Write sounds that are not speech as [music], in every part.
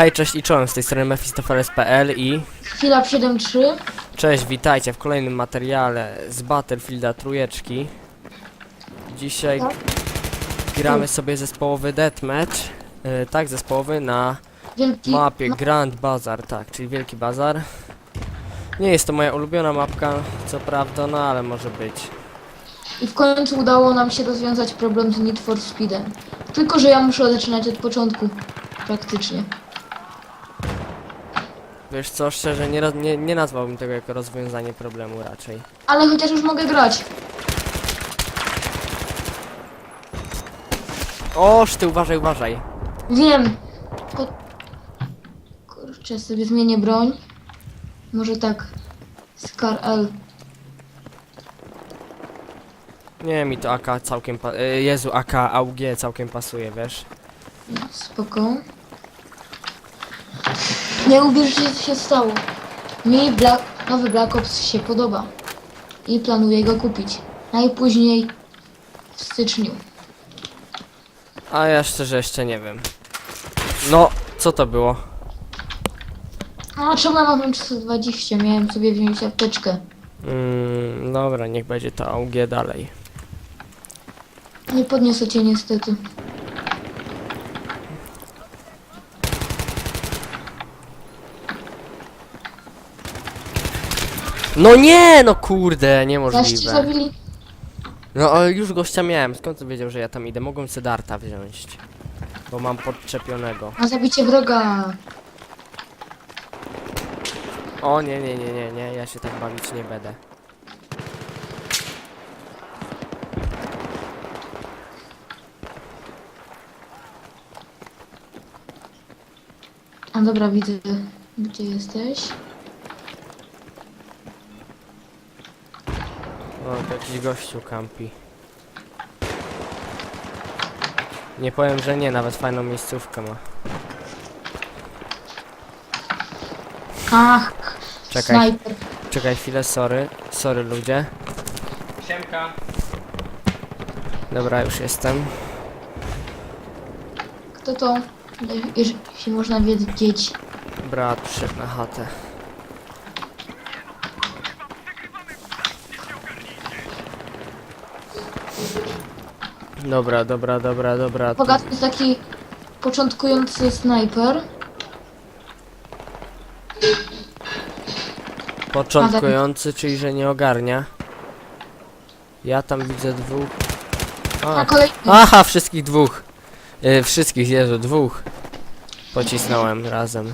Hej, cześć i czołem, z tej strony Mephistopheles.pl i Chwila 7-3. cześć, witajcie w kolejnym materiale z Battlefielda trójeczki. Dzisiaj Tak. gramy sobie zespołowy deathmatch, yy, tak, zespołowy na Wielki. mapie Grand Bazar, tak, czyli Wielki Bazar. Nie jest to moja ulubiona mapka, co prawda, no ale może być. I w końcu udało nam się rozwiązać problem z Need for Speedem. Tylko, że ja muszę zaczynać od początku. Praktycznie. Wiesz co, szczerze, nie, roz- nie, nie nazwałbym tego jako rozwiązanie problemu raczej. Ale chociaż już mogę grać. Oż ty, uważaj, uważaj. Wiem. Tylko... Kurczę, sobie zmienię broń. Może tak. Scar L. Nie, mi to AK całkiem pa- y, Jezu, AK AUG całkiem pasuje, wiesz? No, spoko. Nie uwierzycie, co się stało. Mi Black, nowy Black Ops się podoba. I planuję go kupić. Najpóźniej w styczniu. A ja szczerze jeszcze nie wiem. No, co to było? A czemu ja mam 320? Miałem sobie wziąć apteczkę. Mm, dobra, niech będzie to AUG dalej. Nie podniosę cię niestety. No nie, no kurde, Zaś niemożliwe. zabili? No ale już gościa miałem, skąd ty wiedział, że ja tam idę? Mogłem sobie darta wziąć. Bo mam podczepionego. Na zabicie wroga. O nie, nie, nie, nie, nie, ja się tak bawić nie będę. A dobra, widzę. Gdzie jesteś? O, to jakiś gościu kampi. Nie powiem, że nie, nawet fajną miejscówkę ma. Ach, Czekaj. snajper. Czekaj chwilę, sorry. Sorry ludzie. Siemka. Dobra, już jestem. Kto to? Jeśli można wiedzieć. Brat przyszedł na chatę. Dobra, dobra, dobra, dobra. tu- Bogat jest taki początkujący snajper. Początkujący, czyli że nie ogarnia. Ja tam widzę dwóch. A A, kolejny. aha, wszystkich dwóch. Yy, wszystkich, Jezu, dwóch. Pocisnąłem razem.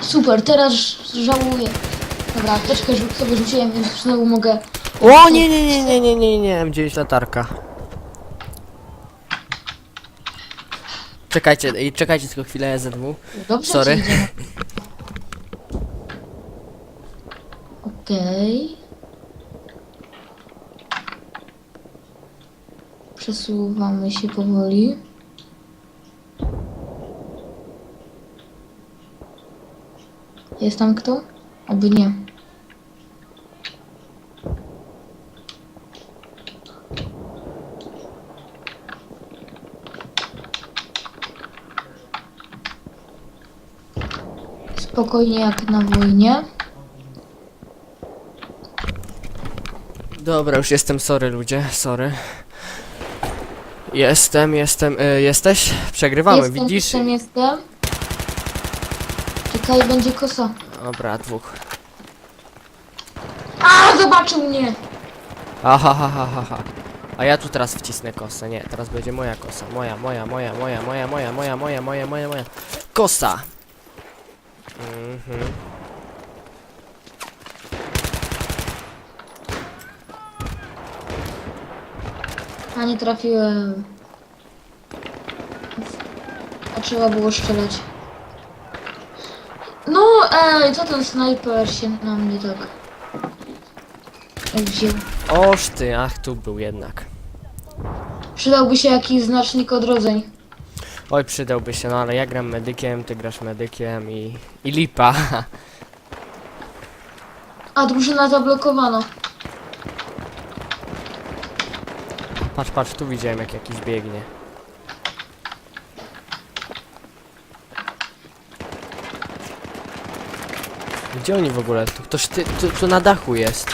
Super, teraz żałuję. Dobra, apteczkę rzu- sobie rzuciłem, więc znowu mogę. O nie, nie, nie, nie, nie, nie, nie, M9 latarka. Czekajcie, ej, czekajcie tylko chwilę ZW. Dobrze Sorry. ci idzie. Okej. Przesuwamy się powoli. Jest tam kto? Oby nie. Spokojnie jak na wojnie. Dobra, już jestem, sorry ludzie, sorry. Jestem, jestem, y, jesteś? Przegrywamy, jestem, widzisz? Jestem, jestem. Czekaj, będzie kosa. Dobra, dwóch. A, zobaczył mnie! Aha, ha, ha, ha, ha. A ja tu teraz wcisnę kosę, nie, teraz będzie moja kosa. Moja, moja, moja, moja, moja, moja, moja, moja, moja, moja, moja. Kosa! Mhm. A nie trafiłem. A trzeba było strzelać. No, ej, co ten snajper się na mnie tak wziął? Oż ty, ach, tu był jednak. Przydałby się jakiś znacznik odrodzeń. Oj, przydałby się, no ale ja gram medykiem, ty grasz medykiem i... i lipa. [laughs] A, drużyna zablokowano. Patrz, patrz, tu widziałem jak jakiś biegnie. Gdzie oni w ogóle? Tu ktoś ty, tu, tu na dachu jest.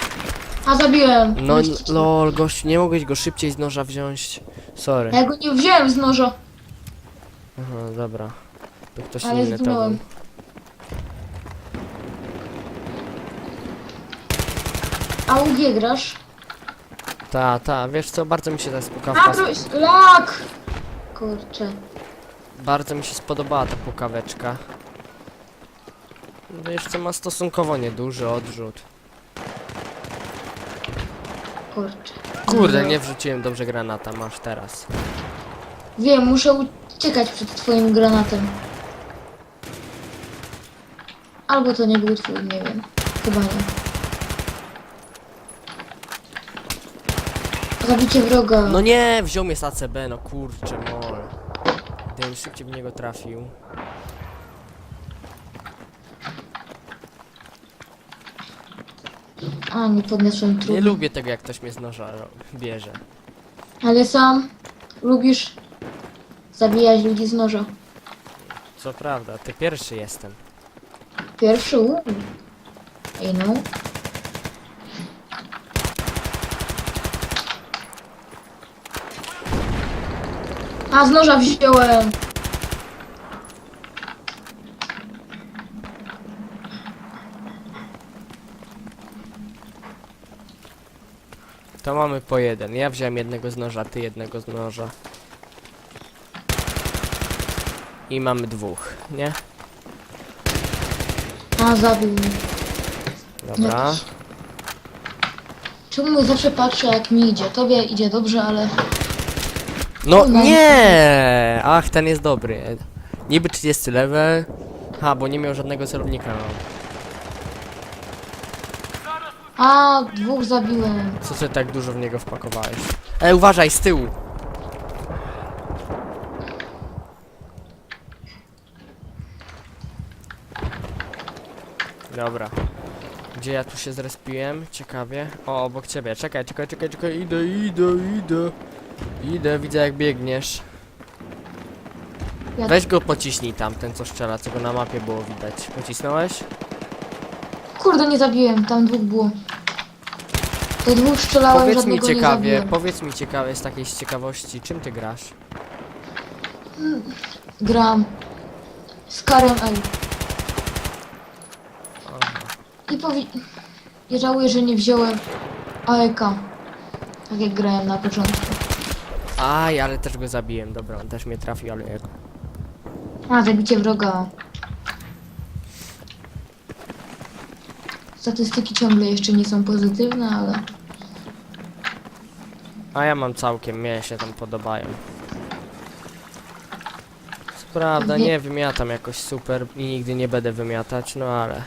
A zabiłem. No lol, gościu, nie mogłeś go szybciej z noża wziąć. Sorry. Ja go nie wziąłem z noża. Dobra. To ktoś Ale inny to zginąłem. był. A UG grasz? Ta, ta, wiesz co, bardzo mi się ta A, pukawka... to lak! Kurczę. Bardzo mi się spodobała ta pukaweczka. Wiesz co, ma stosunkowo nieduży odrzut. Kurczę. Kurde, nie wrzuciłem dobrze granata, masz teraz. Wiem, muszę uciekać przed twoim granatem. Albo to nie był twój, nie wiem. Chyba nie. Zabicie wroga. No nie, wziął mnie z ACB, no kurczę, mol. Gdybym szybciej w niego trafił. A, nie podniosłem Nie trupu. lubię tego, jak ktoś mnie z noża ro- bierze. Ale sam lubisz zabijać ludzi z noża. Co prawda, ty pierwszy jestem. Pierwszy. Ej no. A z noża wziąłem. To mamy po jeden. Ja wziąłem jednego z noża, ty jednego z noża. I mamy dwóch, nie? A zabił mnie. Dobra. Czemu zawsze patrzę jak mi idzie? Tobie idzie dobrze, ale No No. nie! Ach, ten jest dobry. Niby 30 level. Ha, bo nie miał żadnego celownika. No. A, dwóch zabiłem. Co ty tak dużo w niego wpakowałeś? Ej, uważaj, z tyłu! Dobra. Gdzie ja tu się zrespiłem? Ciekawie. O, obok ciebie. Czekaj, czekaj, czekaj, czekaj. Idę, idę, idę. Idę, widzę jak biegniesz. Ja- Weź go pociśnij tam, ten co strzela, co go na mapie było widać. Pocisnąłeś? Kurde, nie zabiłem, tam dwóch było. Do dwóch strzelałem, Powiedz mi żadnego nie ciekawie, zabiłem. powiedz mi ciekawie z takiej z ciekawości, czym ty grasz? Gram z Karem L. Aha. I powi... I żałuję, że nie wziąłem AEK. Tak jak grałem na początku. Aj, ale też go zabiłem, dobra, on też mnie trafił, ale jak... A, zabicie wroga. Statystyki ciągle jeszcze nie są pozytywne, ale... A ja mam całkiem, mnie się tam podobają. Co prawda, Nie- nie wymiatam jakoś super i nigdy nie będę wymiatać, no ale...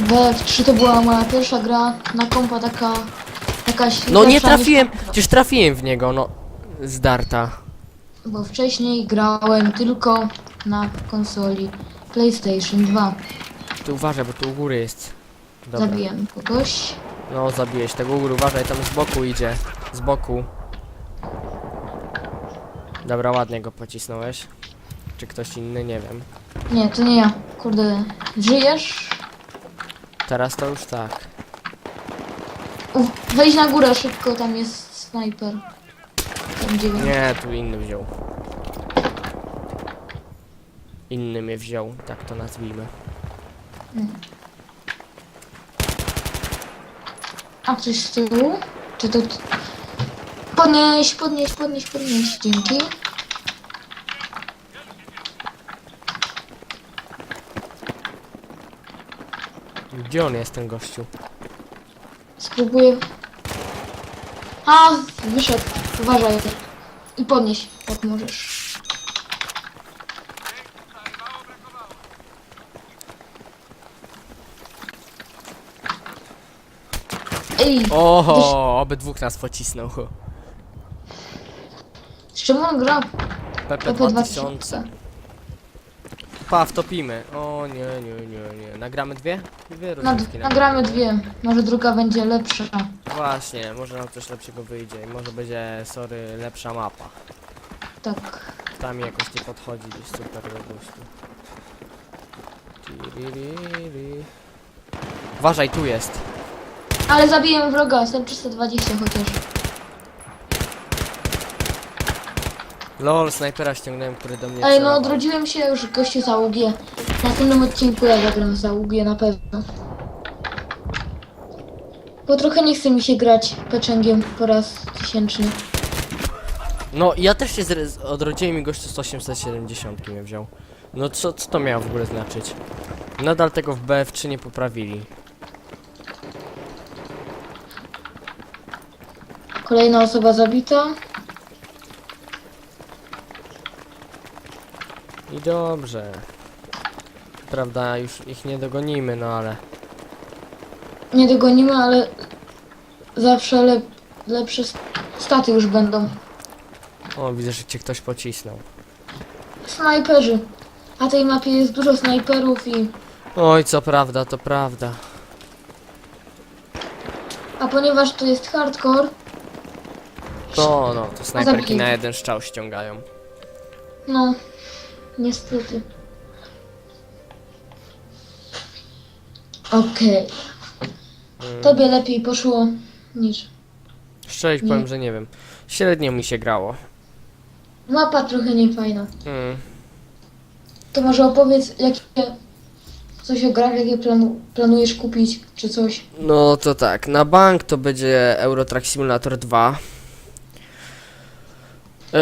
We 3 to była moja pierwsza gra na kompa taka... Jakaś No nie lepsza niż trafiłem, przecież trafiłem w niego, no... Z darta. Bo wcześniej grałem tylko na konsoli PlayStation 2. Ty uważaj, bo tu u góry jest. Dobra. Zabiłem kogoś. No, zabiłeś tego u góry, uważaj, tam z boku idzie. Z boku. Dobra, ładnie go pocisnąłeś. Czy ktoś inny, nie wiem. Nie, to nie ja. Kurde, żyjesz? Teraz to już tak. Wejdź na górę szybko, tam jest snajper. Tam dziewięć. Nie, tu inny wziął. Inny mnie wziął, tak to nazwijmy. A ktoś z tyłu? Czy to... Podnieś, podnieś, podnieś, podnieś. Dzięki. Gdzie on jest, ten gościu? Spróbuję... A, wyszedł. Uważaj. I podnieś, jak możesz. Ej, Oho, obydwóch nas pocisnął. z czym on gra? PP PP 2000. Pa, wtopimy. O nie, nie, nie, nie. Nagramy dwie? Dwie Nad, nagramy dwie. Może druga będzie lepsza. Właśnie, może nam coś lepszego wyjdzie. i Może będzie, sorry, lepsza mapa. Tak. Ta mi jakoś nie podchodzi gdzieś super do gustu. Tiririri. Uważaj, tu jest. Ale zabiję wroga, jestem 320 chociaż. Lol, snajpera ściągnąłem, który do mnie Ej, no celował. odrodziłem się już gościu za UG. Na tym odcinku ja zagram za UG na pewno. Bo trochę nie chce mi się grać peczęgiem po raz tysięczny. No, ja też się zre- odrodziłem i gościu z 870 mnie wziął. No co, co to miało w ogóle znaczyć? Nadal tego w BF3 nie poprawili. Kolejna osoba zabita. I dobrze. Prawda, już ich nie dogonimy, no ale... Nie dogonimy, ale zawsze lep lepsze st- staty już będą. O, widzę, że cię ktoś pocisnął. Snajperzy. Na tej mapie jest dużo snajperów i... Oj, co prawda, to prawda. A ponieważ to jest hardcore, To, no, to snajperki na jeden strzał ściągają. no... Niestety. Okej. Mm. Tobie lepiej poszło niż... Szczerze ci Nie. powiem, że nie wiem. Średnio mi się grało. Mapa trochę niefajna. Mm. To może opowiedz, jakie... Coś o grach, jakie planu, planujesz kupić, czy coś. No to tak, na bank to będzie Euro Truck Simulator 2. Eee,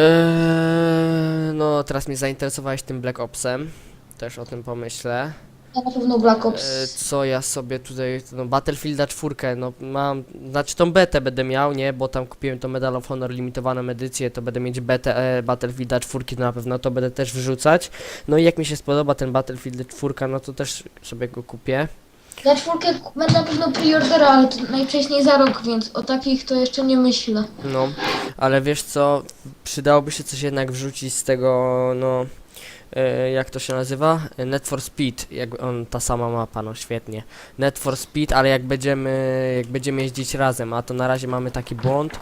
no teraz mnie zainteresowałeś tym Black Opsem. Też o tym pomyślę. Ja na pewno Black Ops. co ja sobie tutaj, no Battlefielda 4, no mam, znaczy tą betę będę miał, nie, bo tam kupiłem to Medal of Honor limitowaną edycję, to będę mieć betę e, Battlefielda 4, to na pewno to będę też wrzucać. No i jak mi się spodoba ten Battlefield 4, no to też sobie go kupię. Ja czwórkę będę na pewno preordera, ale to najwcześniej za rok, więc o takich to jeszcze nie myślę. No, ale wiesz co, przydałoby się coś jednak wrzucić z tego, no, e, jak to się nazywa? Net for Speed, jak on, ta sama mapa, no świetnie. Net for Speed, ale jak będziemy, jak będziemy jeździć razem, a to na razie mamy taki błąd,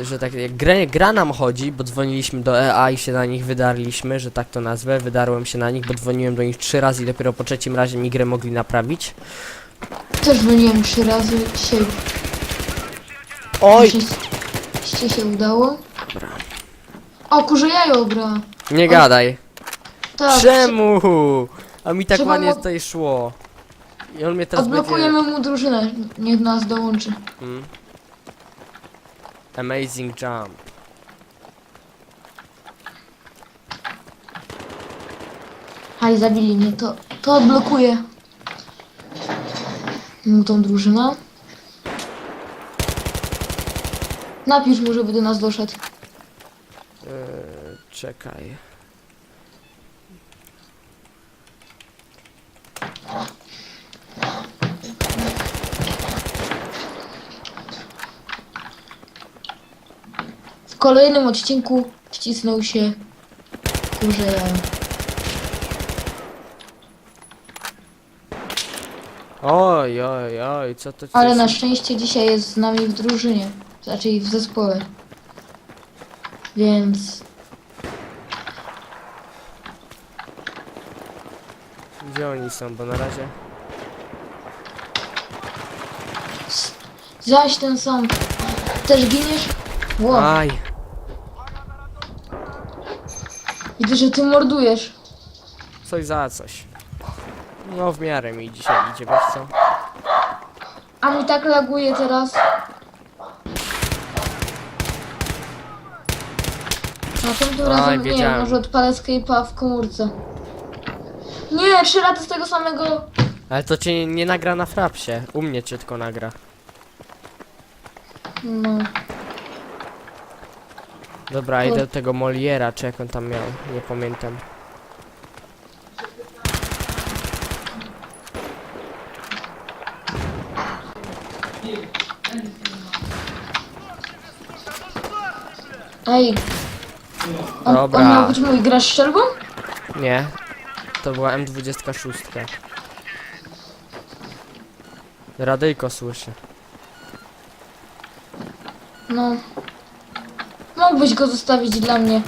że tak, jak gra, gra nam chodzi, bo dzwoniliśmy do EA i się na nich wydarliśmy, że tak to nazwę, wydarłem się na nich, bo dzwoniłem do nich trzy razy i dopiero po trzecim razie mi grę mogli naprawić. Też dzwoniłem trzy razy dzisiaj. Oj! Jeśli się udało. Dobra. O, kurze jajo gra. Nie gadaj. Tak. Czemu? A mi tak Trzeba ładnie mo- tutaj szło. I on mnie teraz Odblokujemy mu drużynę. Niech nas dołączy. będzie... Mm. Amazing jump. Haj, zabili mnie. To, to odblokuje. Mu tą drużynę. Napisz mu, żeby do nas doszedł. Eee, czekaj. Kolejnym odcinku wcisnął się kurze jajo. Oj, oj, oj, co to Ale na szczęście dzisiaj jest z nami w drużynie. Znaczy w zespole. Więc Gdzie oni są, bo na razie... zaś ten sam. Też giniesz? Ło, Aj! Widzę, że ty mordujesz. Coś za coś. No w miarę mi dzisiaj idzie, wiesz co? A mi tak laguje teraz. Następnym Oj, razem nie, wiedziałem. może odpalę Skype'a w komórce. Nie, trzy razy z tego samego. Ale to cię nie nagra na frapsie. U mnie cię tylko nagra. No. Dobra, idę do tego Moliera, czy jak on tam miał, nie pamiętam. Ej. On, Dobra. on miał być mój grasz strzelbą? Nie. To była M26. Radyjko słyszę. No. Mógłbyś go zostawić dla mnie.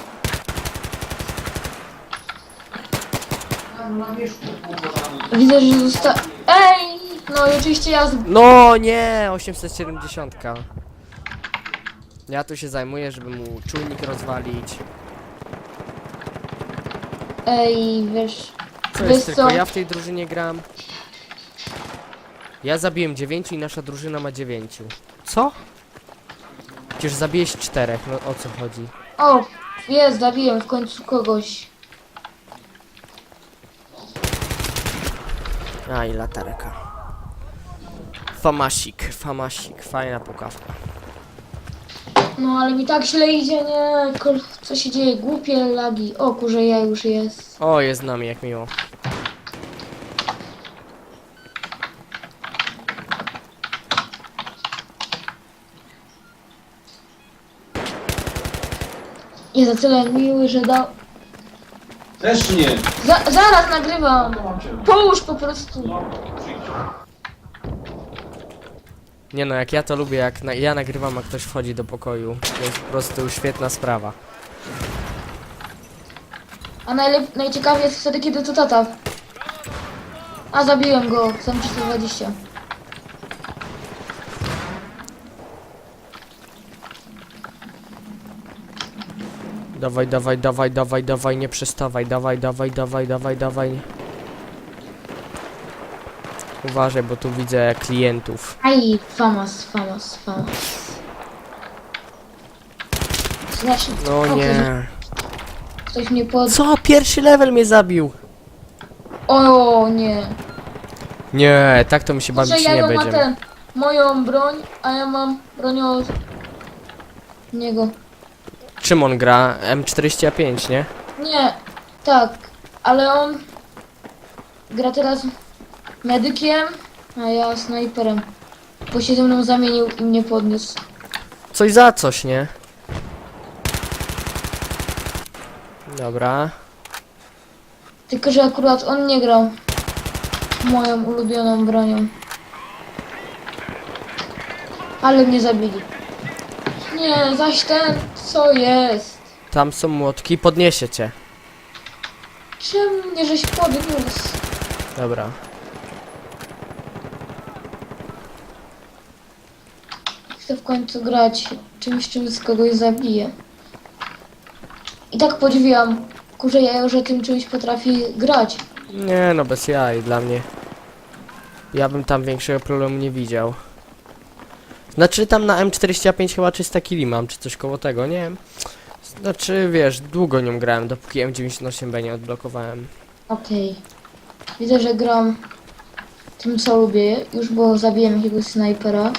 Widzę, że zosta... Ej! No i oczywiście ja z... No nie, 870. Ja tu się zajmuję, żeby mu czujnik rozwalić. Ej, wiesz... Co Wiesz jest, tylko co? ja w tej drużynie gram? Ja zabiłem 9 i nasza drużyna ma 9. Co? Przecież zabiłeś czterech, no o co chodzi? O! Jest, zabiłem w końcu kogoś. A i latarka. Famasik, famasik, fajna pukawka. No ale mi tak źle idzie, nie? Kol- Co się dzieje? Głupie lagi. O, kurze, ja już jest. O, jest z nami, jak miło. Jest za tyle miły, że dał... Też nie. Za zaraz nagrywam! Połóż po prostu. Nie no, jak ja to lubię, jak na, ja nagrywam, a ktoś wchodzi do pokoju. To jest po prostu świetna sprawa. A najlep- najciekawiej jest wtedy, kiedy to tata. A, zabiłem go. Sam 320. Dawaj, dawaj, dawaj, dawaj, dawaj, nie przestawaj, dawaj, dawaj, dawaj, dawaj, dawaj. Uważaj, bo tu widzę klientów. Aj, famas, famas, famas. Znacznie. No nie. Ktoś mnie pod... Co? Pierwszy level mnie zabił. O, nie. Nie, tak to mi się Że bawić nie jego ma będziemy. ten, moją broń, a ja mam broń od niego. Czym on gra? M45, nie? Nie, tak, ale on gra teraz medykiem, a ja snajperem. Bo się ze mną zamienił i mnie podniósł. Coś za coś, nie? Dobra. Tylko, że akurat on nie grał moją ulubioną bronią. Ale mnie zabili. Nie, zaś ten, co jest? Tam są młotki, podniesie cię. Czemu mnie żeś podniósł? Dobra. Chcę w końcu grać czymś, czym z kogoś zabiję. I tak podziwiam kurze jajo, że tym czymś potrafi grać. Nie no, bez jaj, dla mnie. Ja bym tam większego problemu nie widział. Znaczy tam na M45 chyba 300 kili mam, czy coś koło tego, nie wiem. Znaczy, wiesz, długo nią grałem, dopóki M98B nie odblokowałem. Okej. Widzę, że gram tym co lubię, już bo zabiłem jakiegoś snajpera.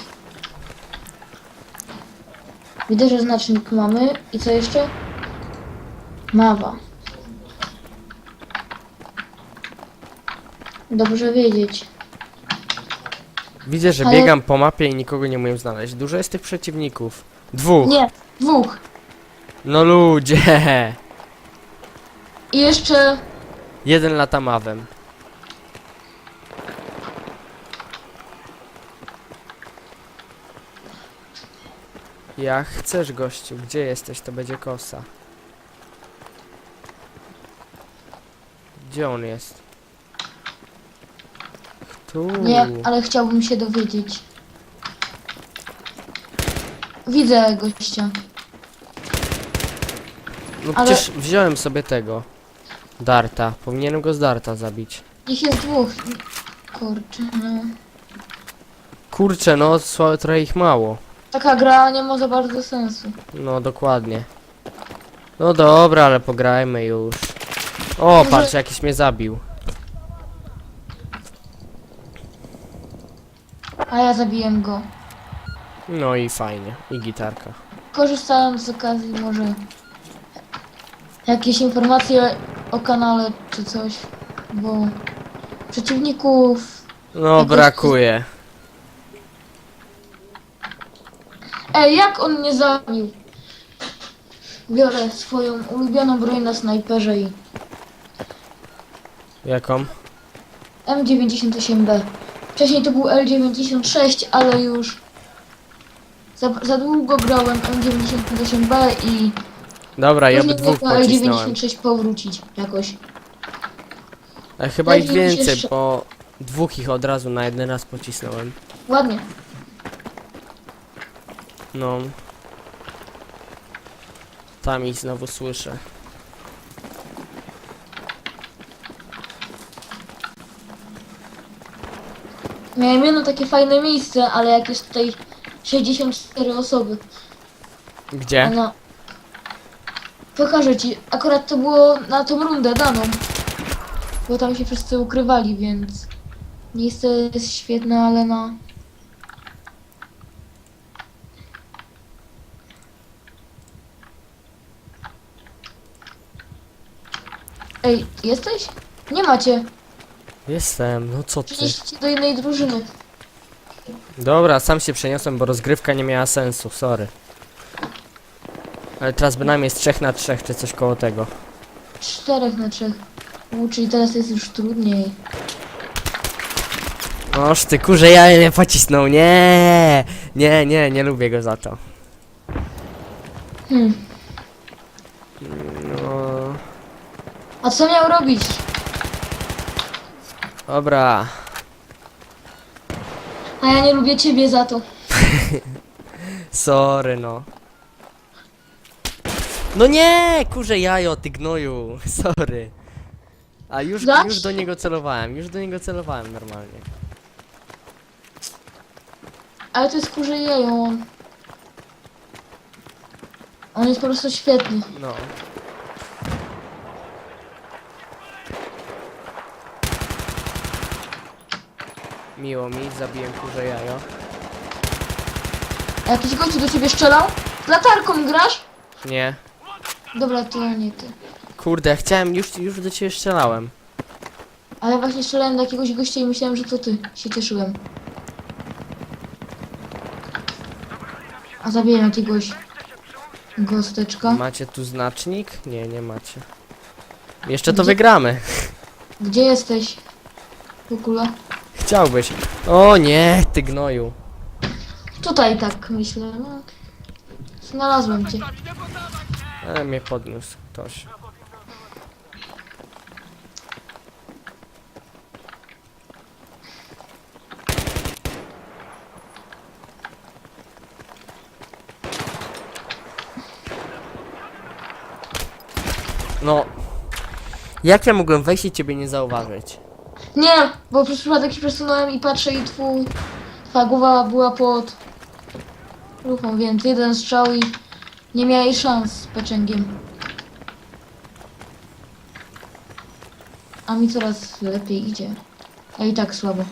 Widzę, że znacznik mamy. I co jeszcze? Mawa. Dobrze wiedzieć. Widzę, że Ale- biegam po mapie i nikogo nie umiem znaleźć. Dużo jest tych przeciwników. Dwóch. Nie, dwóch. No ludzie. I jeszcze Jeden lata mawem. Jak chcesz, gościu. Gdzie jesteś, to będzie kosa. Gdzie on jest? Tu. Nie, ale chciałbym się dowiedzieć. Widzę gościa. No ale- przecież wziąłem sobie tego. Darta. Powinienem go z Darta zabić. Ich jest dwóch. Kurczę, no. Kurczę, no sła- trochę ich mało. Taka gra nie ma za bardzo sensu. No dokładnie. No dobra, ale pograjmy już. O, Może- patrz, jakiś mnie zabił. A ja zabiłem go. No i fajnie. I gitarka. Korzystając z okazji może jakieś informacje o kanale czy coś, bo przeciwników... No Jakoś- brakuje. Ej, jak on mnie zabił? Biorę swoją ulubioną broń na snajperze i Jaką? M98B. Wcześniej to był L96, ale już za, za długo grałem M98B i Dobra, ja by później dwóch pocisnąłem. L96 powrócić jakoś. E, chyba ich Lepiej więcej, bo dwóch ich od razu na jeden raz pocisnąłem. Ładnie. No. Tam ich znowu słyszę. Miałem jedno takie fajne miejsce, ale jak jest tutaj 64 osoby. Gdzie? No. Pokażę ci. Akurat to było na tą rundę daną. Bo tam się wszyscy ukrywali, więc miejsce jest świetne, ale no. Ej, jesteś? Nie macie. Jestem, no co ty? Przenieście do innej drużyny. Dobra, sam się przeniosłem, bo rozgrywka nie miała sensu, sorry. Ale teraz bynajmniej jest 3 na 3 czy coś koło tego. Czterech na trzech. U, czyli teraz jest już trudniej. Noż ty kurze ja nie pocisnął, nie! Nie, nie, nie lubię go za to. Hmm. No, A co miał robić? Dobra. A ja nie lubię ciebie za to. [laughs] Sorry, no. No nie, kurze jajo, ty gnoju, [laughs] sorry. A już, już do niego celowałem, już do niego celowałem normalnie. Ale to jest kurze jeją. On. on jest po prostu świetny. No. Miło mi, zabiłem kurze jajo. A jakiś gościu do ciebie strzelał? Z latarką grasz? Nie. Dobra, to nie ty. Kurde, chciałem, już, już do ciebie strzelałem. Ale właśnie strzelałem do jakiegoś gościa i myślałem, że to ty. Się cieszyłem. A zabiję jakiegoś gosteczka. Macie tu znacznik? Nie, nie macie. Jeszcze to Gdzie- wygramy. Gdzie jesteś? W ogóle? Chciałbyś. O nie, ty gnoju. Tutaj tak myślę. No. Znalazłem cię. Ale mnie podniósł ktoś. No. Jak ja mogłem wejść i ciebie nie zauważyć? Nie, bo przez przypadek się przesunąłem i patrzę i twój, twoja głowa była pod lufą, więc jeden strzał i nie miałeś szans z peczęgiem. A mi coraz lepiej idzie. A i tak słabo.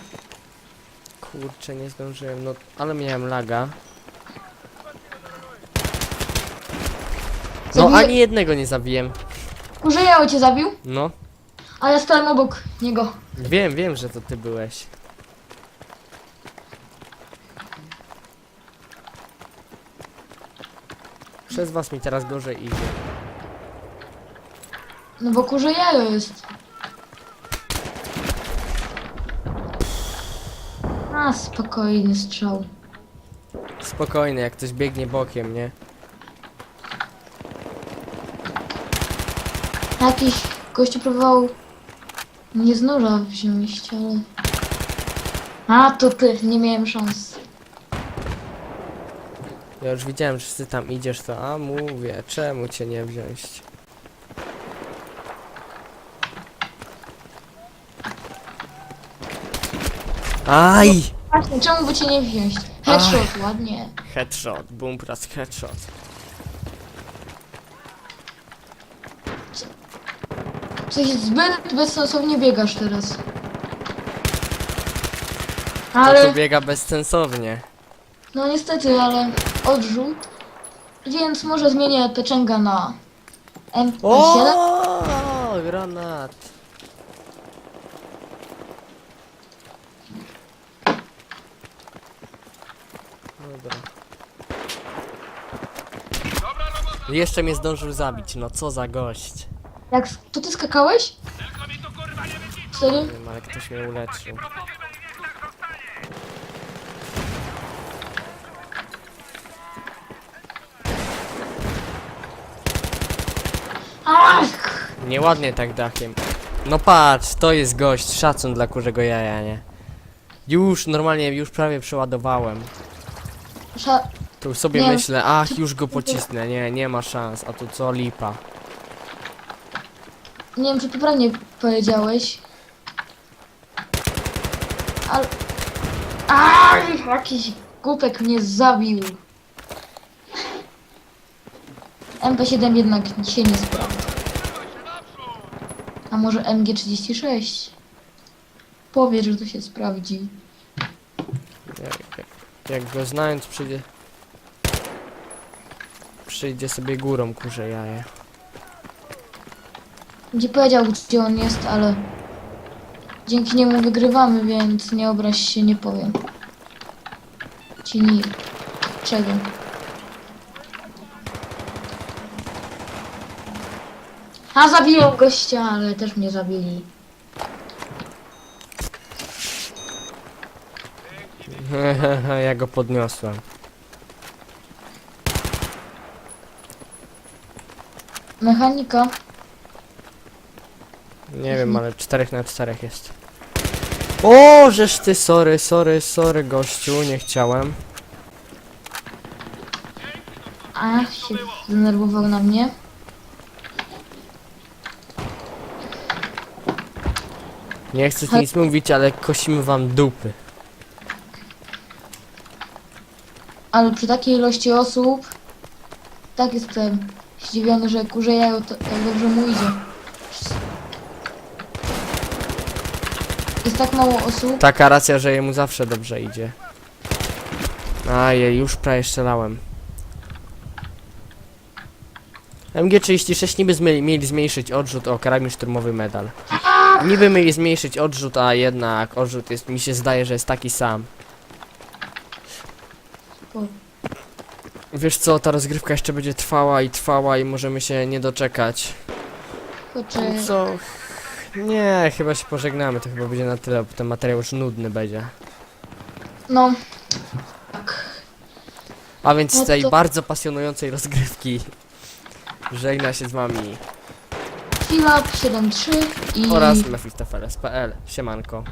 Kurczę, nie zdążyłem, no ale miałem laga. No Zabiję- ani jednego nie zabiłem. Kurze jało cię zabił, No, a ja stałem obok niego. wiem, wiem, że to ty byłeś. Przez was mi teraz gorzej idzie. No bo kurze jajo jest. A, spokojny strzał. Spokojnie, jak ktoś biegnie bokiem, nie? Jakiś gościu próbował mnie z noża wziąć, ale... A, to ty, nie miałem szans. Ja już widziałem, że ty tam idziesz, to a mówię, czemu cię nie wziąć? Aj! Właśnie, czemu by cię nie wziąć? Headshot, ładnie. Headshot, boom, raz headshot. Coś zbyt bezsensownie biegasz teraz. To tu Ale, biega bezsensownie. no niestety, ale odrzut. Więc może zmienię peczęga na M7. O, granat. Dobra. Jeszcze mnie zdążył zabić, no co za gość. Jak, to ty skakałeś? Serio? Nie wiem, ale ktoś mnie uleczył. Ach! Nieładnie tak dachem. No patrz, to jest gość, szacun dla kurzego jaja, nie? Już, normalnie, już prawie przeładowałem. Sza... Tu sobie Nie. myślę, ach, już go pocisnę, nie, nie ma szans, a tu co, lipa. Nie wiem, czy poprawnie powiedziałeś. Ale... Aj, jakiś głupek mnie zabił. MP7 jednak się nie sprawdza. A może MG36? Powiedz, że to się sprawdzi. Jak, jak, jak go znając przyjdzie... Przyjdzie sobie górą kurze jaje. Nie powiedział, gdzie on jest, ale... Dzięki niemu wygrywamy, więc nie obraź się, nie powiem. Ci ni... Czego? A zabiłem gościa, ale też mnie zabili. [laughs] ja go podniosłem. Mechanika. Nie wiem, ale 4 na 4 jest. O, żeż ty, sorry, sorry, sorry gościu, nie chciałem. A, się zdenerwował na mnie. Nie chcę ci nic mówić, ale kosimy wam dupy. Ale przy takiej ilości osób... Tak jestem zdziwiony, że kurze jajo to, tak dobrze mu idzie. Jest tak mało osób. Taka racja, że jemu zawsze dobrze idzie. Ajej, już prawie strzelałem. MG36 niby zmieli, mieli zmniejszyć odrzut o karabin szturmowy medal. Niby mieli zmniejszyć odrzut, a jednak odrzut jest, mi się zdaje, że jest taki sam. Wiesz co, ta rozgrywka jeszcze będzie trwała i trwała i możemy się nie doczekać. Kurczę, Co? Nie, chyba się pożegnamy, to chyba będzie na tyle, bo ten materiał już nudny będzie. no. Tak. A więc z No tej to- bardzo pasjonującej rozgrywki żegna się z wami Filap 7.3 i... oraz Mephistofeles.pl. Siemanko.